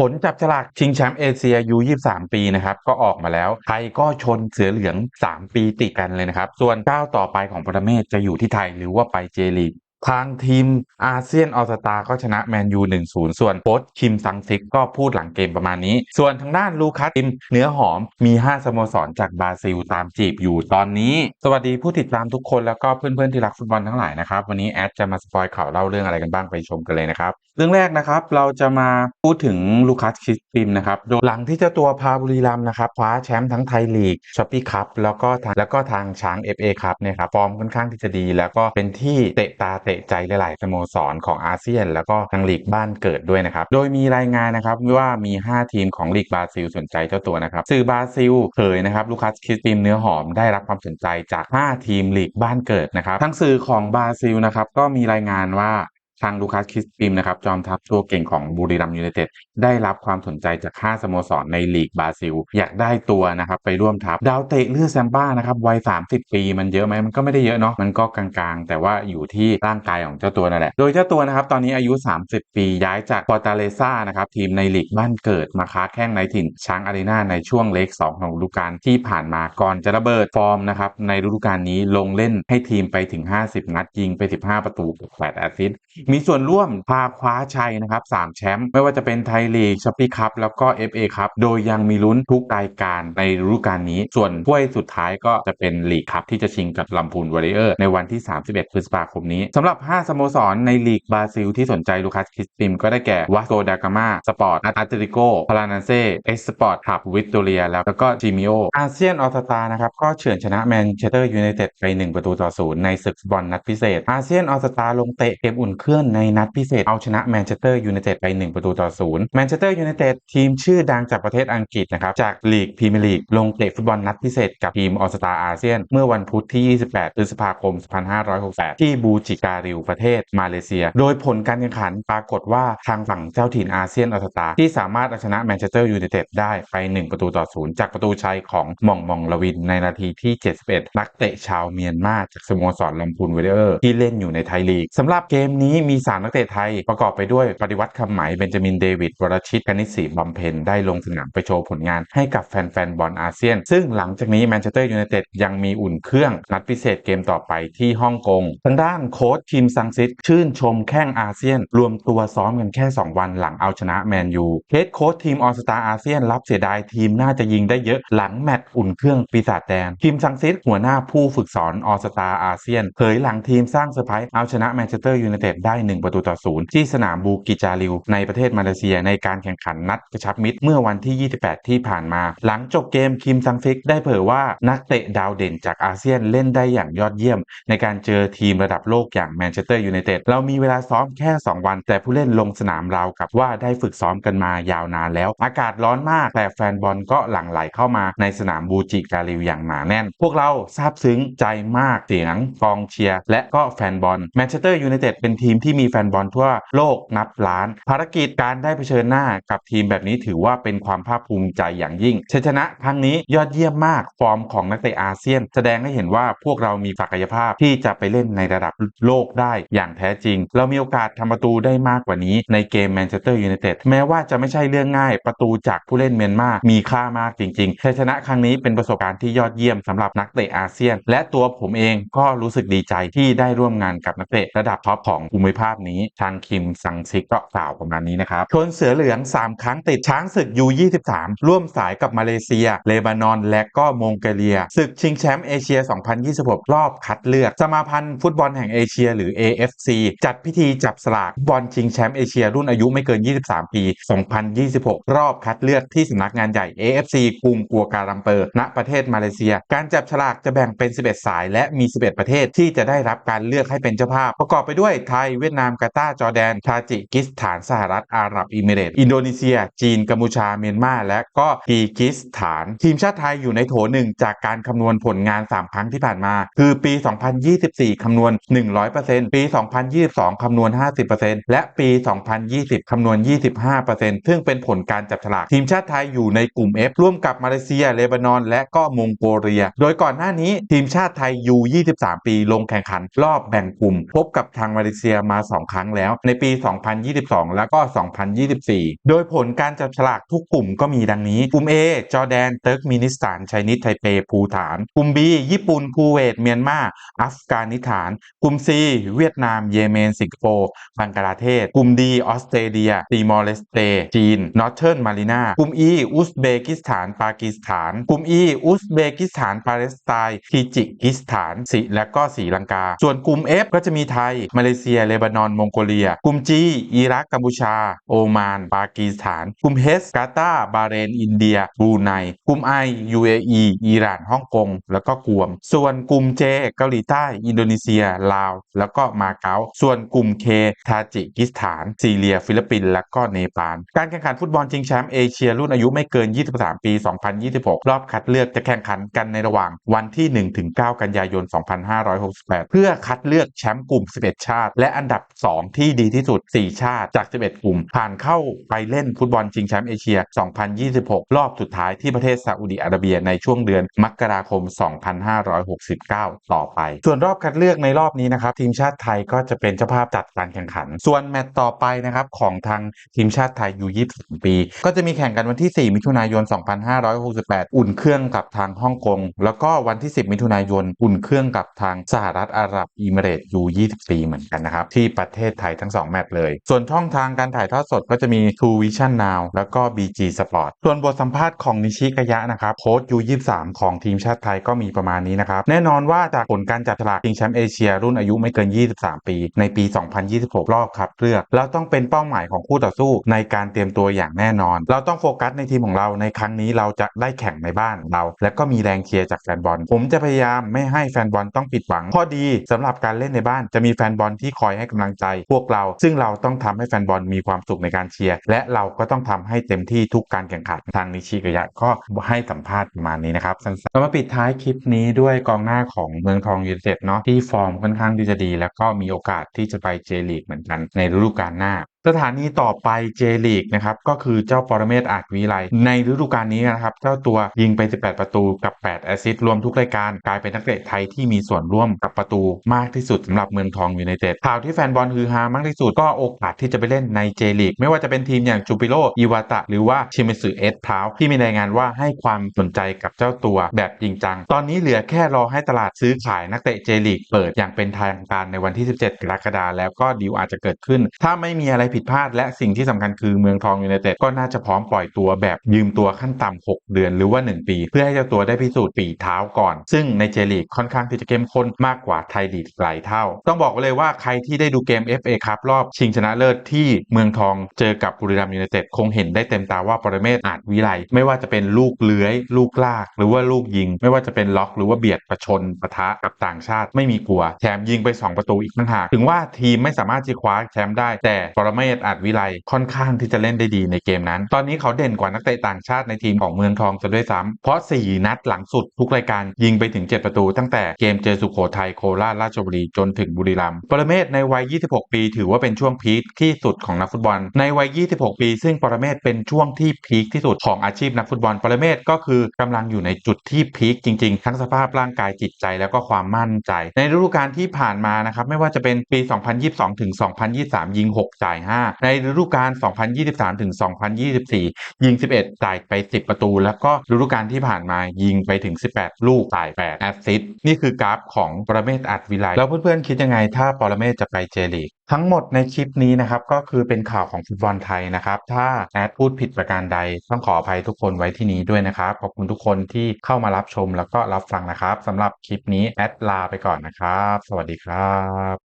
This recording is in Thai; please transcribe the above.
ผลจับฉลากชิงแชมป์เอเชียยู23 ปีนะครับก็ออกมาแล้วไทยก็ชนเสือเหลือง 3 ปีติดกันเลยนะครับ ส่วนก้าวต่อไปของปรเมศจะอยู่ที่ไทยหรือว่าไปเจลีก ทางทีมอาเซียนออสตาก็ชนะแมนยู1-0 ส่วนโค้ชคิมซังซิกก็พูดหลังเกมประมาณนี้ ส่วนทางด้านลูคัสติมเนื้อหอมมี 5สโมสรจากบราซิลตามจีบอยู่ตอนนี้ สวัสดีผู้ติดตามทุกคนแล้วก็เพื่อนๆที่รักฟุตบอลทั้งหลายนะครับ วันนี้แอดจะมาสปอยข่าวเล่าเรื่องอะไรกันบ้างไปชมกันเลยนะครับ เรื่องแรกนะครับเราจะมาพูดถึงลูคัสคิสติมนะครับโดยหลังที่เจ้าตัวพาบุรีรัมนะครับคว้าแชมป์ทั้งไทยลีกช้อปปี้คัพแล้วก็ทางแล้วก็ทางช้าง FA ครับเนี่ยครับฟอร์มค่อนข้างที่จะดี แล้วก็เป็นที่เตะตาเตะใจหลาย ๆ สโมสรของอาเซียน แล้วก็ทางลีกบ้านเกิดด้วยนะครับ โดยมีรายงานนะครับว่ามี 5 ทีมของลีกบราซิลสนใจเจ้าตัวนะครับสื่อบราซิลเผยนะครับลูคัสคริสติมเนื้อหอมได้รับความสนใจจาก 5 ทีมลีกบ้านเกิดนะครับทั้งสื่อของบราซิลนะครับก็มีรายงานว่า ทางลูคัสคิสติมนะครับจอมทัพตัวเก่งของบุรีรัมยูไนเต็ดได้รับความสนใจจาก5สโมสรในลีกบราซิล อยากได้ตัวนะครับไปร่วมทัพ ดาวเตะเลือดแซมบ้านะครับวัย 30 ปีมันเยอะไหมมันก็ไม่ได้เยอะเนาะมันก็กลางๆ แต่ว่าอยู่ที่ร่างกายของเจ้าตัวนั่นแหละ โดยเจ้าตัวนะครับตอนนี้อายุ 30 ปีย้ายจากปอตาเลซ่านะครับทีมในลีกบ้านเกิดมาค้าแข้งในถิ่นช้างอารีนาในช่วงเล็ก2ของฤดูกาลที่ผ่านมาก่อนจะระเบิดฟอร์มนะครับในฤดูกาลนี้ลงเล่นให้ทีมไปถึง 50 นัดยิงไป 15 ประตู8แอสซิสต์มีส่วนร่วมพาคว้าชัยนะครับ3แชมป์ไม่ว่าจะเป็นไทยลีกช้อปปี้คัพแล้วก็ FA ครับโดยยังมีลุ้นทุกรายการในฤดูกาลนี้ ส่วนถ้วยสุดท้ายก็จะเป็นลีกคัพที่จะชิงกับลำพูนวอริเออร์ในวันที่ 31 พฤษภาคมนี้สำหรับ 5 สโมสรในลีกบราซิลที่สนใจลูคัสคริสติมก็ได้แก่วาสโกดากามาสปอร์ตอาร์เตริโกพารานาเซ่เอสปอร์ตคับวิกตเรียแล้วก็จิมิโออาเซียนออสตานะครับก็เฉือนชนะแมนเชสเตอร์ยูไนเต็ดไป 1 ประตูต่อศูนย์ในศึกฟุตบอลนัดพิเศษอาเซียนออสตาลงเตะเกมอุ่นเครื่องในนัดพิเศษเอาชนะแมนเชสเตอร์ยูไนเต็ดไป 1 ประตูต่อศูนย์แมนเชสเตอร์ยูไนเต็ดทีมชื่อดังจากประเทศอังกฤษนะครับจากลีกพรีเมียร์ลีกลงเตะฟุตบอลนัดพิเศษกับทีมออสตาอาเซียน เมื่อวันพุธที่ 28 พฤษภาคม 2568 ที่บูจิการิวประเทศมาเลเซีย โดยผลการแข่งขันปรากฏว่าทางฝั่งเจ้าถิ่นอาเซียนออสตาที่สามารถเอาชนะแมนเชสเตอร์ยูไนเต็ดได้ไป 1 ประตูต่อศูนย์จากประตูชัยของหม่องมองลวินในนาทีที่ 71 นักเตะชาวเมียนมาจากสโมสรลำพูนเวเดอร์ที่เล่นอยู่ในไทยลีกสำหรับเกมนี้มี3นักเตะไทย ประกอบไปด้วยปฏิวัติคำไหมเบนจามินเดวิดวรชิตกนิษฐ์บำเพ็ญได้ลงสนามไปโชว์ผลงานให้กับแฟนๆบอลอาเซียน ซึ่งหลังจากนี้แมนเชสเตอร์ยูไนเต็ดยังมีอุ่นเครื่องนัดพิเศษเกมต่อไปที่ฮ่องกงทางด้านโค้ชทีมซังซิตชื่นชมแข้งอาเซียน รวมตัวซ้อมกันแค่ 2 วันหลังเอาชนะแมนยูเฮดโค้ชทีมออสตาอาเซียนรับเสียดายทีมน่าจะยิงได้เยอะหลังแมตช์อุ่นเครื่องปีศาจแดงทีมซังซิตหัวหน้าผู้ฝึกสอนออสตาอาเซียนเผยหลังทีมสร้างเซอร์ไพรส์เอาชนะแมนเชสเตอร์ยูไนเต็ดได้1 ประตูต่อศูนย์ที่สนามบูกิจาริว ในประเทศมาเลเซียในการแข่งขันนัดกระชับมิตรเมื่อวันที่ 28 ที่ผ่านมา หลังจบเกมคิมซังฟิกได้เผยว่านักเตะดาวเด่นจากอาเซียนเล่นได้อย่างยอดเยี่ยม ในการเจอทีมระดับโลกอย่างแมนเชสเตอร์ยูไนเต็ดเรามีเวลาซ้อมแค่ 2 วัน แต่ผู้เล่นลงสนามราวกับว่าได้ฝึกซ้อมกันมายาวนานแล้ว อากาศร้อนมากแต่แฟนบอลก็หลั่งไหลเข้ามาในสนามบูจิการิวอย่างหนาแน่น พวกเราซาบซึ้งใจมากเสียงกองเชียร์และก็แฟนบอลแมนเชสเตอร์ยูไนเต็ดเป็นทีมที่ที่มีแฟนบอลทั่วโลกนับล้าน ภารกิจการได้เผชิญหน้ากับทีมแบบนี้ถือว่าเป็นความภาคภูมิใจอย่างยิ่งชัยชนะครั้งนี้ยอดเยี่ยมมากฟอร์มของนักเตะอาเซียน แสดงให้เห็นว่าพวกเรามีศักยภาพที่จะไปเล่นในระดับโลกได้อย่างแท้จริง เรามีโอกาสทำประตูได้มากกว่านี้ในเกมแมนเชสเตอร์ยูไนเต็ดแม้ว่าจะไม่ใช่เรื่องง่ายประตูจากผู้เล่นเมียนมามีค่ามากจริงๆชัยชนะครั้งนี้เป็นประสบการณ์ที่ยอดเยี่ยมสำหรับนักเตะอาเซียน และตัวผมเองก็รู้สึกดีใจที่ได้ร่วมงานกับนักเตะระดับท็อปของภูมิภาคนี้ทางคิมซังซิกก็กล่าวประมาณนี้นะครับชนเสือเหลือง 3 ครั้งติดช้างศึก U23 ร่วมสายกับมาเลเซีย เลบานอน และก็มองโกเลียศึกชิงแชมป์เอเชีย 2026 รอบคัดเลือก สมาพันธ์ฟุตบอลแห่งเอเชียหรือ AFC จัดพิธีจับสลากบอลชิงแชมป์เอเชียรุ่นอายุไม่เกิน 23 ปี 2026 รอบคัดเลือกที่สำนักงานใหญ่ AFC กรุงกัวกาลัมเปอร์ ณ ประเทศมาเลเซีย การจับฉลากจะแบ่งเป็น 11 สาย และมี 11 ประเทศที่จะได้รับการเลือกให้เป็นเจ้าภาพ ประกอบไปด้วยไทยเวียดนามกาตาร์จอร์แดนทาจิกิสถานสหรัฐอาหรับอิมิเรตส์อินโดนีเซีย จีนกัมพูชาเมียนมา และก็กีกิสถาน ทีมชาติไทยอยู่ในโถหนึ่งจากการคำนวณผลงาน 3 ครั้งที่ผ่านมา คือปี 2024 คำนวณ 100%ปี 2022 คำนวณ 50%และปี 2020 คำนวณ 25%ซึ่งเป็นผลการจับฉลากทีมชาติไทยอยู่ในกลุ่ม F ร่วมกับมาเลเซีย เลบานอน และก็มองโกเลีย โดยก่อนหน้านี้ทีมชาติไทย U23 ปีลงแข่งขันรอบแบ่งกลุ่ม พบกับทางมาเลเซียมา 2 ครั้งแล้ว ในปี 2022 แล้วก็ 2024 โดยผลการจับฉลากทุกกลุ่มก็มีดังนี้ กลุ่ม A จอร์แดนเติร์กมินิสถานไชนิสไทเปภูฐาน กลุ่ม B ญี่ปุ่นคูเวต เมียนมา อัฟกานิสถาน กลุ่ม C เวียดนาม เยเมน สิงคโปร์บังกลาเทศ กลุ่ม D ออสเตรเลียติมอร์เลสเตจีน นอร์เทิร์นมารินากลุ่ม E อุซเบกิสถาน ปากีสถาน กลุ่ม E อุซเบกิสถาน ปาเลสไตน์ทิจิกิสถานสิและก็ศรีลังกา ส่วนกลุ่ม F ก็จะมีไทย มาเลเซียเลบานอน มองโกเลีย กลุ่ม G อิรัก กัมพูชา โอมาน ปากีสถาน กลุ่ม H กาตาบาเรน อินเดียบรูไน กลุ่ม I UAE อิหร่าน ฮ่องกง แล้วก็กวม ส่วนกลุ่ม J เกาหลีใต้ อินโดนีเซีย ลาว แล้วก็มาเก๊า ส่วนกลุ่ม K ทาจิกิสถาน ซีเรีย ฟิลิปปินส์ แล้วก็เนปาล การแข่งขันฟุตบอลชิงแชมป์เอเชียรุ่นอายุไม่เกิน 23 ปี 2026 รอบคัดเลือกจะแข่งขันกันในระหว่างวันที่ 1-9 กันยายน 2568 เพื่อคัดเลือกแชมป์กลุ่ม 11 ชาติ และอันนดับ 2 ที่ดีที่สุด 4 ชาติจาก 11 กลุ่ม ผ่านเข้าไปเล่นฟุตบอลชิงแชมป์เอเชีย 2026 รอบสุดท้ายที่ประเทศซาอุดิอาระเบียในช่วงเดือนมกราคม 2569 ต่อไป ส่วนรอบคัดเลือกในรอบนี้นะครับ ทีมชาติไทยก็จะเป็นเจ้าภาพจัดการแข่งขัน ส่วนแมตต์ต่อไปนะครับของทางทีมชาติไทยยู23ปี ก็จะมีแข่งกันวันที่ 4 มิถุนายน 2568 อุ่นเครื่องกับทางฮ่องกง แล้วก็วันที่ 10 มิถุนายน อุ่นเครื่องกับทางสหรัฐอาหรับอิมิเรตอยู่20ปีเหมือนกันนะครับที่ประเทศไทยทั้ง 2 แมตช์เลย ส่วนช่องทางการถ่ายทอดสดก็จะมี True Vision Now แล้วก็ BG Sport ส่วนบทสัมภาษณ์ของนิชิกายะนะครับโค้ชยู23ของทีมชาติไทยก็มีประมาณนี้นะครับ แน่นอนว่าจากผลการจับฉลากชิงแชมป์เอเชียรุ่นอายุไม่เกิน 23 ปี ในปี 2026 รอบคัดเลือก เราต้องเป็นเป้าหมายของคู่ต่อสู้ในการเตรียมตัวอย่างแน่นอน เราต้องโฟกัสในทีมของเราในครั้งนี้เราจะได้แข่งในบ้านเรา และก็มีแรงเชียร์จากแฟนบอล ผมจะพยายามไม่ให้แฟนบอลต้องผิดหวังข้อดีสำหรับการเล่นในบ้านจะมีแฟนบอลที่คอยให้กำลังใจพวกเรา ซึ่งเราต้องทำให้แฟนบอลมีความสุขในการเชียร์ และเราก็ต้องทำให้เต็มที่ทุกการแข่งขันทางนิชิกยะก็ให้สัมภาษณ์ประมาณนี้นะครับสั้นๆเรามาปิดท้ายคลิปนี้ด้วยกองหน้าของเมืองทองยูไนเต็ดเนาะที่ฟอร์มค่อนข้างที่จะดี แล้วก็มีโอกาสที่จะไปเจลีกเหมือนกันในฤดูกาลหน้า สถานีต่อไปเจลีกนะครับก็คือเจ้าปรเมศอาจวิไลในฤดูกาลนี้นะครับ เจ้าตัวยิงไป 18 ประตูกับ 8 แอสซิสต์รวมทุกรายการกลายเป็นนักเตะไทยที่มีส่วนร่วมกับประตูมากที่สุดสำหรับเมืองทองอยูไนเต็ดข่าวที่แฟนบอลฮือฮามากที่สุดก็โอกาสที่จะไปเล่นในเจลีกไม่ว่าจะเป็นทีมอย่างจูปิโรอิวาตะ หรือว่าชิเมสึเอสพราวที่มีรายงานว่าให้ความสนใจกับเจ้าตัวแบบจริงจัง ตอนนี้เหลือแค่รอให้ตลาดซื้อขายนักเตะเจลีกเปิดอย่างเป็นทางการในวันที่ 17 กรกฎาคมแล้วก็ดีลอาจจะเกิดขึ้น ถ้าไม่มีอะไรผิดพลาด และสิ่งที่สำคัญคือเมืองทองยูไนเต็ดก็น่าจะพร้อมปล่อยตัวแบบยืมตัวขั้นต่ำ6เดือนหรือว่า 1 ปี เพื่อให้เจ้าตัวได้พิสูจน์ปีเท้าก่อน ซึ่งในเจลีกค่อนข้างที่จะเข้มข้นมากกว่าไทยลีกหลายเท่า ต้องบอกเลยว่าใครที่ได้ดูเกม FA ครับรอบชิงชนะเลิศที่เมืองทองเจอกับบุรีรัมย์ยูไนเต็ดคงเห็นได้เต็มตาว่าปรเมศอาจวิไลไม่ว่าจะเป็นลูกเลื้อย ลูกลาก หรือว่าลูกยิง ไม่ว่าจะเป็นล็อกหรือว่าเบียดประชนปะทะกับต่างชาติไม่มีกลัวแถมยิงไป 2 ประตูอีกต่างหากถึงว่าทีมไม่สามารถจะคว้าแชมป์ได้แต่ปรเมศอาจวิไลค่อนข้างที่จะเล่นได้ดีในเกมนั้น ตอนนี้เขาเด่นกว่านักเตะต่างชาติในทีมของเมืองทองซะด้วยซ้ำเพราะ 4 นัดหลังสุดทุกรายการยิงไปถึง 7 ประตู ตั้งแต่เกมเจอสุโขทัยโคราชราชบุรีจนถึงบุรีรัมย์ปรเมศในวัย 26 ปี ถือว่าเป็นช่วงพีคที่สุดของนักฟุตบอล ในวัย 26 ปี ซึ่งปรเมศเป็นช่วงที่พีคที่สุดของอาชีพนักฟุตบอล ปรเมศก็คือกำลังอยู่ในจุดที่พีคจริงๆ ทั้งสภาพร่างกายจิตใจแล้วก็ความมั่นใจ ในฤดูกาลที่ผ่านมานะครับไม่ว่าจะเป็นปี 2022 ถึง 2023 ยิง 6 จ่าย5 ในฤดูกาล 2023 ถึง 2024 ยิง 11จ่ายไป 10 ประตู แล้วก็ฤดูกาลที่ผ่านมายิงไปถึง 18 ลูกจ่าย8แอสซิสต์นี่คือกราฟของปรเมศอัดวิไลแล้วเพื่อนๆคิดยังไงถ้าปรเมศจะไปเจลีกทั้งหมดในคลิปนี้นะครับก็คือเป็นข่าวของฟุตบอลไทยนะครับถ้าแอดพูดผิดประการใดต้องขออภัยทุกคนไว้ที่นี้ด้วยนะครับขอบคุณทุกคนที่เข้ามารับชมแล้วก็รับฟังนะครับสำหรับคลิปนี้แอดลาไปก่อนนะครับ สวัสดีครับ